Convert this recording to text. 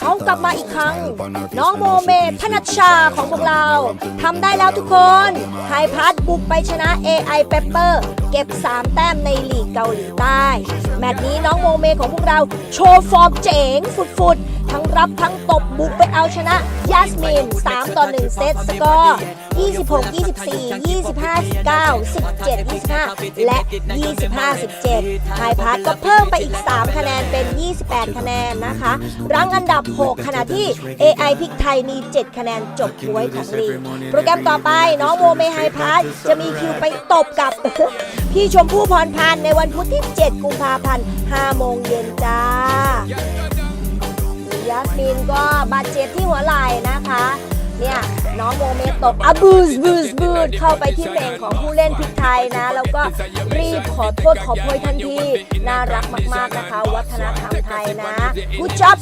เขากลับมาอีกครั้ง น้องโมเมธนัชชาของพวกเราทำได้แล้วทุกคนไฮพัทบุกไปชนะ AI Pepper เก็บ 3 แต้มในลีกเกาหลีใต้ แมตช์นี้น้องโมเมของพวกเราโชว์ฟอร์มเจ๋ง ฟุดๆ ทั้งรับทั้งตบบุกไปเอาชนะยาสมิน 3 ต่อ 1 เซตสกอร์ 26 24 25 19 17 25 และ 25 17ไฮพัทก็เพิ่มไปอีก 3 คะแนนเป็น 28 คะแนนนะคะ รั้งอันดับ 6 ขณะที่ AI พริกไทยมี 7 คะแนนจบหวยของลีกโปรแกรมต่อไปน้องโมเมไฮพัทจะมีคิวไปตบกับพี่ชมพู่พรพันธ์ในวันพุธที่ 7 กุมภาพันธ์5โมงเย็นจ้า ฟินก็บาดเจ็บที่หัวไหล่นะคะ เนี่ยน้องโมเมตบอะบูสบูสบูสเข้าไปที่เพลงของผู้เล่นพริกไทยนะ แล้วก็รีบขอโทษขอโพยทันที น่ารักมากๆนะคะ วัฒนธรรมไทยนะกูจับ